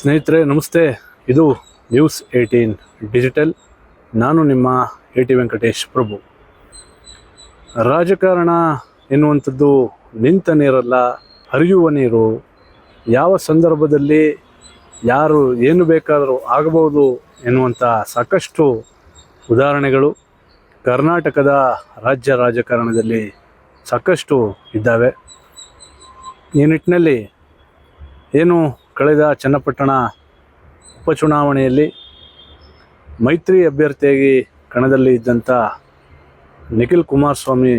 ಸ್ನೇಹಿತರೆ, ನಮಸ್ತೆ. ಇದು ನ್ಯೂಸ್ ಏಯ್ಟೀನ್ ಡಿಜಿಟಲ್ ನಾನು ನಿಮ್ಮ ಎ ಟಿ ವೆಂಕಟೇಶ್ ಪ್ರಭು. ರಾಜಕಾರಣ ಎನ್ನುವಂಥದ್ದು ನಿಂತ ನೀರಲ್ಲ, ಹರಿಯುವ ನೀರು. ಯಾವ ಸಂದರ್ಭದಲ್ಲಿ ಯಾರು ಏನು ಬೇಕಾದರೂ ಆಗಬಹುದು ಎನ್ನುವಂಥ ಸಾಕಷ್ಟು ಉದಾಹರಣೆಗಳು ಕರ್ನಾಟಕದ ರಾಜ್ಯ ರಾಜಕಾರಣದಲ್ಲಿ ಸಾಕಷ್ಟು ಇದ್ದಾವೆ. ಈ ನಿಟ್ಟಿನಲ್ಲಿ ಏನು ಕಳೆದ ಚನ್ನಪಟ್ಟಣ ಉಪಚುನಾವಣೆಯಲ್ಲಿ ಮೈತ್ರಿ ಅಭ್ಯರ್ಥಿಯಾಗಿ ಕಣದಲ್ಲಿ ಇದ್ದಂಥ ನಿಖಿಲ್ ಕುಮಾರಸ್ವಾಮಿ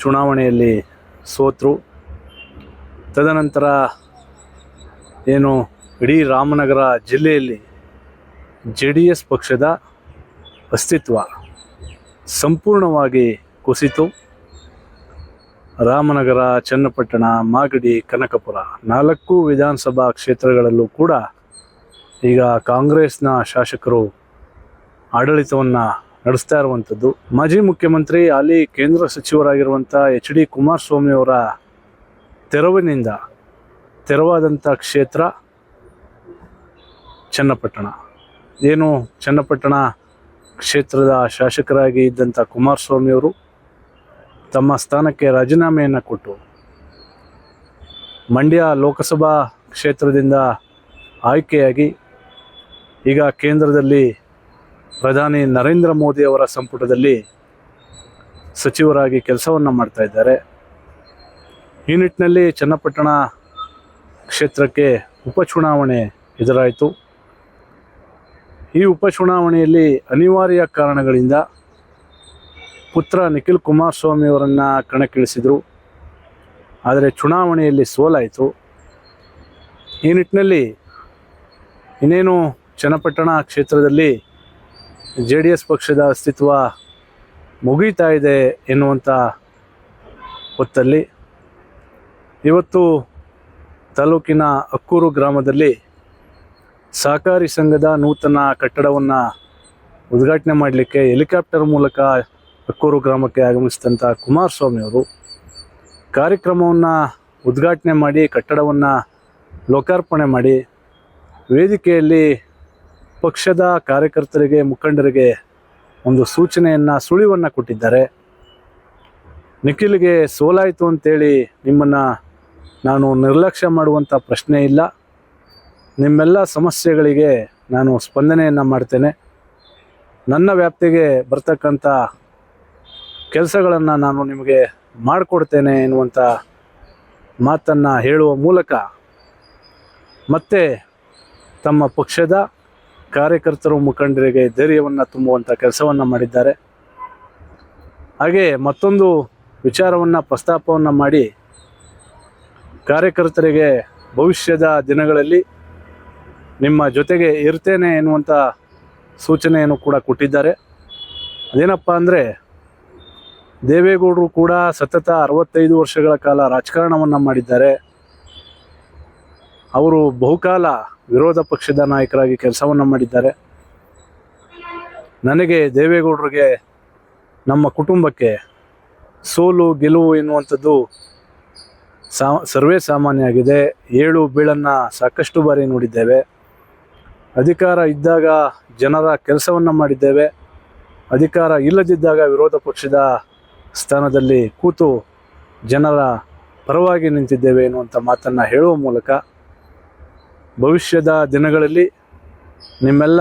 ಚುನಾವಣೆಯಲ್ಲಿ ಸೋತರು. ತದನಂತರ ಏನು ಇಡೀ ರಾಮನಗರ ಜಿಲ್ಲೆಯಲ್ಲಿ ಜೆ ಡಿ ಎಸ್ ಪಕ್ಷದ ಅಸ್ತಿತ್ವ ಸಂಪೂರ್ಣವಾಗಿ ಕುಸಿತು. ರಾಮನಗರ, ಚನ್ನಪಟ್ಟಣ, ಮಾಗಡಿ, ಕನಕಪುರ ನಾಲ್ಕು ವಿಧಾನಸಭಾ ಕ್ಷೇತ್ರಗಳಲ್ಲೂ ಕೂಡ ಈಗ ಕಾಂಗ್ರೆಸ್ನ ಶಾಸಕರು ಆಡಳಿತವನ್ನು ನಡೆಸ್ತಾ ಇರುವಂಥದ್ದು. ಮಾಜಿ ಮುಖ್ಯಮಂತ್ರಿ ಅಲ್ಲಿ ಕೇಂದ್ರ ಸಚಿವರಾಗಿರುವಂಥ ಎಚ್ ಡಿ ಕುಮಾರಸ್ವಾಮಿ ಅವರ ತೆರವಿನಿಂದ ತೆರವಾದಂಥ ಕ್ಷೇತ್ರ ಚನ್ನಪಟ್ಟಣ. ಏನು ಚನ್ನಪಟ್ಟಣ ಕ್ಷೇತ್ರದ ಶಾಸಕರಾಗಿ ಇದ್ದಂಥ ಕುಮಾರಸ್ವಾಮಿಯವರು ತಮ್ಮ ಸ್ಥಾನಕ್ಕೆ ರಾಜೀನಾಮೆಯನ್ನು ಕೊಟ್ಟು ಮಂಡ್ಯ ಲೋಕಸಭಾ ಕ್ಷೇತ್ರದಿಂದ ಆಯ್ಕೆಯಾಗಿ ಈಗ ಕೇಂದ್ರದಲ್ಲಿ ಪ್ರಧಾನಿ ನರೇಂದ್ರ ಮೋದಿ ಅವರ ಸಂಪುಟದಲ್ಲಿ ಸಚಿವರಾಗಿ ಕೆಲಸವನ್ನು ಮಾಡ್ತಾ ಇದ್ದಾರೆ. ಈ ನಿಟ್ಟಿನಲ್ಲಿ ಚನ್ನಪಟ್ಟಣ ಕ್ಷೇತ್ರಕ್ಕೆ ಉಪಚುನಾವಣೆ ಎದುರಾಯಿತು. ಈ ಉಪಚುನಾವಣೆಯಲ್ಲಿ ಅನಿವಾರ್ಯ ಕಾರಣಗಳಿಂದ ಪುತ್ರ ನಿಖಿಲ್ ಕುಮಾರಸ್ವಾಮಿ ಅವರನ್ನು ಕಣಕ್ಕಿಳಿಸಿದರು. ಆದರೆ ಚುನಾವಣೆಯಲ್ಲಿ ಸೋಲಾಯಿತು. ಈ ನಿಟ್ಟಿನಲ್ಲಿ ಇನ್ನೇನು ಚನ್ನಪಟ್ಟಣ ಕ್ಷೇತ್ರದಲ್ಲಿ ಜೆ ಡಿ ಎಸ್ ಪಕ್ಷದ ಅಸ್ತಿತ್ವ ಮುಗೀತಾ ಇದೆ ಎನ್ನುವಂಥ ಹೊತ್ತಲ್ಲಿ ಇವತ್ತು ತಾಲೂಕಿನ ಅಕ್ಕೂರು ಗ್ರಾಮದಲ್ಲಿ ಸಹಕಾರಿ ಸಂಘದ ನೂತನ ಕಟ್ಟಡವನ್ನು ಉದ್ಘಾಟನೆ ಮಾಡಲಿಕ್ಕೆ ಹೆಲಿಕಾಪ್ಟರ್ ಮೂಲಕ ಅಕ್ಕೂರು ಗ್ರಾಮಕ್ಕೆ ಆಗಮಿಸಿದಂಥ ಕುಮಾರಸ್ವಾಮಿ ಅವರು ಕಾರ್ಯಕ್ರಮವನ್ನು ಉದ್ಘಾಟನೆ ಮಾಡಿ, ಕಟ್ಟಡವನ್ನು ಲೋಕಾರ್ಪಣೆ ಮಾಡಿ, ವೇದಿಕೆಯಲ್ಲಿ ಪಕ್ಷದ ಕಾರ್ಯಕರ್ತರಿಗೆ, ಮುಖಂಡರಿಗೆ ಒಂದು ಸೂಚನೆಯನ್ನು, ಸುಳಿವನ್ನು ಕೊಟ್ಟಿದ್ದಾರೆ. ನಿಖಿಲ್ಗೆ ಸೋಲಾಯಿತು ಅಂತೇಳಿ ನಿಮ್ಮನ್ನು ನಾನು ನಿರ್ಲಕ್ಷ್ಯ ಮಾಡುವಂಥ ಪ್ರಶ್ನೆ ಇಲ್ಲ. ನಿಮ್ಮೆಲ್ಲ ಸಮಸ್ಯೆಗಳಿಗೆ ನಾನು ಸ್ಪಂದನೆಯನ್ನು ಮಾಡ್ತೇನೆ. ನನ್ನ ವ್ಯಾಪ್ತಿಗೆ ಬರ್ತಕ್ಕಂಥ ಕೆಲಸಗಳನ್ನು ನಾನು ನಿಮಗೆ ಮಾಡಿಕೊಡ್ತೇನೆ ಎನ್ನುವಂಥ ಮಾತನ್ನು ಹೇಳುವ ಮೂಲಕ ಮತ್ತೆ ತಮ್ಮ ಪಕ್ಷದ ಕಾರ್ಯಕರ್ತರು ಮುಖಂಡರಿಗೆ ಧೈರ್ಯವನ್ನು ತುಂಬುವಂಥ ಕೆಲಸವನ್ನು ಮಾಡಿದ್ದಾರೆ. ಹಾಗೆ ಮತ್ತೊಂದು ವಿಚಾರವನ್ನು ಪ್ರಸ್ತಾಪವನ್ನು ಮಾಡಿ ಕಾರ್ಯಕರ್ತರಿಗೆ ಭವಿಷ್ಯದ ದಿನಗಳಲ್ಲಿ ನಿಮ್ಮ ಜೊತೆಗೆ ಇರ್ತೇನೆ ಎನ್ನುವಂಥ ಸೂಚನೆಯನ್ನು ಕೂಡ ಕೊಟ್ಟಿದ್ದಾರೆ. ಅದೇನಪ್ಪ ಅಂದರೆ ದೇವೇಗೌಡರು ಕೂಡ ಸತತ ಅರವತ್ತೈದು ವರ್ಷಗಳ ಕಾಲ ರಾಜಕಾರಣವನ್ನು ಮಾಡಿದ್ದಾರೆ. ಅವರು ಬಹುಕಾಲ ವಿರೋಧ ಪಕ್ಷದ ನಾಯಕರಾಗಿ ಕೆಲಸವನ್ನು ಮಾಡಿದ್ದಾರೆ. ನನಗೆ ದೇವೇಗೌಡರಿಗೆ ನಮ್ಮ ಕುಟುಂಬಕ್ಕೆ ಸೋಲು ಗೆಲುವು ಎನ್ನುವಂಥದ್ದು ಸಾ, ಸರ್ವೇ ಸಾಮಾನ್ಯ ಆಗಿದೆ ಏಳು ಬೀಳನ್ನು ಸಾಕಷ್ಟು ಬಾರಿ ನೋಡಿದ್ದೇವೆ. ಅಧಿಕಾರ ಇದ್ದಾಗ ಜನರ ಕೆಲಸವನ್ನು ಮಾಡಿದ್ದೇವೆ. ಅಧಿಕಾರ ಇಲ್ಲದಿದ್ದಾಗ ವಿರೋಧ ಪಕ್ಷದ ಸ್ಥಾನದಲ್ಲಿ ಕೂತು ಜನರ ಪರವಾಗಿ ನಿಂತಿದ್ದೇವೆ ಎನ್ನುವಂಥ ಮಾತನ್ನು ಹೇಳುವ ಮೂಲಕ ಭವಿಷ್ಯದ ದಿನಗಳಲ್ಲಿ ನಿಮ್ಮೆಲ್ಲ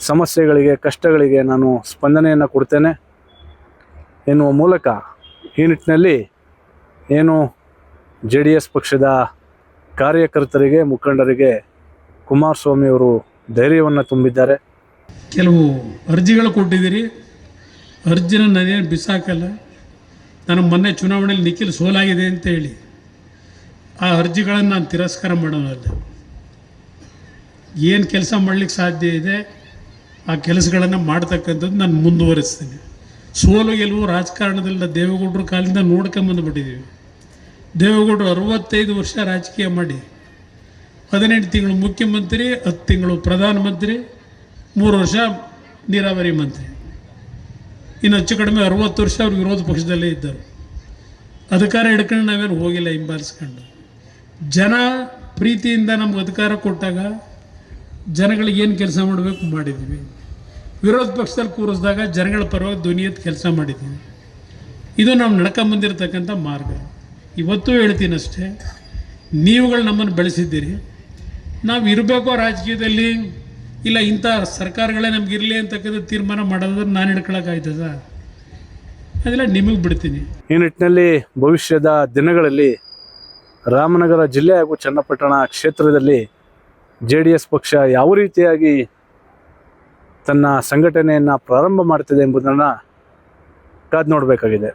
ಸಮಸ್ಯೆಗಳಿಗೆ, ಕಷ್ಟಗಳಿಗೆ ನಾನು ಸ್ಪಂದನೆಯನ್ನು ಕೊಡ್ತೇನೆ ಎನ್ನುವ ಮೂಲಕ ಈ ನಿಟ್ಟಿನಲ್ಲಿ ಏನು ಜೆ ಡಿ ಎಸ್ ಪಕ್ಷದ ಕಾರ್ಯಕರ್ತರಿಗೆ, ಮುಖಂಡರಿಗೆ ಕುಮಾರಸ್ವಾಮಿ ಅವರು ಧೈರ್ಯವನ್ನು ತುಂಬಿದ್ದಾರೆ. ಕೆಲವು ಅರ್ಜಿಗಳು ಕೊಟ್ಟಿದ್ದೀರಿ. ಅರ್ಜಿನ ನಾನೇನು ಬಿಸಾಕಲ್ಲ? ನನಗೆ ಮೊನ್ನೆ ಚುನಾವಣೆಯಲ್ಲಿ ನಿಖಿಲ್ ಸೋಲಾಗಿದೆ ಅಂತ ಹೇಳಿ. ಆ ಅರ್ಜಿಗಳನ್ನು ನಾನು ತಿರಸ್ಕಾರ ಮಾಡೋನಲ್ಲ ಏನು ಕೆಲಸ ಮಾಡಲಿಕ್ಕೆ ಸಾಧ್ಯ ಇದೆ? ಆ ಕೆಲಸಗಳನ್ನು ಮಾಡ್ತಕ್ಕಂಥದ್ದು ನಾನು ಮುಂದುವರಿಸ್ತೀನಿ. ಸೋಲು ಗೆಲುವು ರಾಜಕಾರಣದಲ್ಲ ದೇವೇಗೌಡರು ಕಾಲಿಂದ ನೋಡ್ಕೊಂಬಂದುಬಿಟ್ಟಿದ್ದೀವಿ ದೇವೇಗೌಡರು ಅರವತ್ತೈದು ವರ್ಷ ರಾಜಕೀಯ ಮಾಡಿ, ಹದಿನೆಂಟು ತಿಂಗಳು ಮುಖ್ಯಮಂತ್ರಿ, ಹತ್ತು ತಿಂಗಳು ಪ್ರಧಾನಮಂತ್ರಿ, ಮೂರು ವರ್ಷ ನೀರಾವರಿ ಮಂತ್ರಿ. ಇನ್ನು ಹೆಚ್ಚು ಕಡಿಮೆ ಅರವತ್ತು ವರ್ಷ ಅವ್ರು ವಿರೋಧ ಪಕ್ಷದಲ್ಲೇ ಇದ್ದರು. ಅಧಿಕಾರ ಹಿಡ್ಕೊಂಡು ನಾವೇನು ಹೋಗಿಲ್ಲ ಹಿಂಬಾಲಿಸ್ಕೊಂಡು. ಜನ ಪ್ರೀತಿಯಿಂದ ನಮ್ಗೆ ಅಧಿಕಾರ ಕೊಟ್ಟಾಗ ಜನಗಳಿಗೆ ಏನು ಕೆಲಸ ಮಾಡಬೇಕು ಮಾಡಿದ್ದೀವಿ ವಿರೋಧ ಪಕ್ಷದಲ್ಲಿ ಕೂರಿಸಿದಾಗ ಜನಗಳ ಪರವಾಗಿ ಧ್ವನಿ ಕೆಲಸ ಮಾಡಿದ್ದೀವಿ ಇದು ನಾವು ನಡ್ಕೊಂಬಂದಿರತಕ್ಕಂಥ ಮಾರ್ಗ. ಇವತ್ತೂ ಹೇಳ್ತೀನಿ ಅಷ್ಟೇ, ನೀವುಗಳು ನಮ್ಮನ್ನು ಬೆಳೆಸಿದ್ದೀರಿ. ನಾವು ಇರಬೇಕೋ ರಾಜಕೀಯದಲ್ಲಿ ಇಲ್ಲ, ಇಂಥ ಸರ್ಕಾರಗಳೇ ನಮ್ಗೆ ಇರಲಿ ಅಂತಕ್ಕಂಥ ತೀರ್ಮಾನ ಮಾಡೋದನ್ನು ನಾನು ಹಿಡ್ಕೊಳಕ್ಕಾಯ್ತದ? ಅದೆಲ್ಲ ನಿಮಗೆ ಬಿಡ್ತೀನಿ. ಈ ನಿಟ್ಟಿನಲ್ಲಿ ಭವಿಷ್ಯದ ದಿನಗಳಲ್ಲಿ ರಾಮನಗರ ಜಿಲ್ಲೆ ಹಾಗೂ ಚನ್ನಪಟ್ಟಣ ಕ್ಷೇತ್ರದಲ್ಲಿ ಜೆ ಡಿ ಎಸ್ ಪಕ್ಷ ಯಾವ ರೀತಿಯಾಗಿ ತನ್ನ ಸಂಘಟನೆಯನ್ನು ಪ್ರಾರಂಭ ಮಾಡ್ತಿದೆ ಎಂಬುದನ್ನು ಕಾದು ನೋಡಬೇಕಾಗಿದೆ.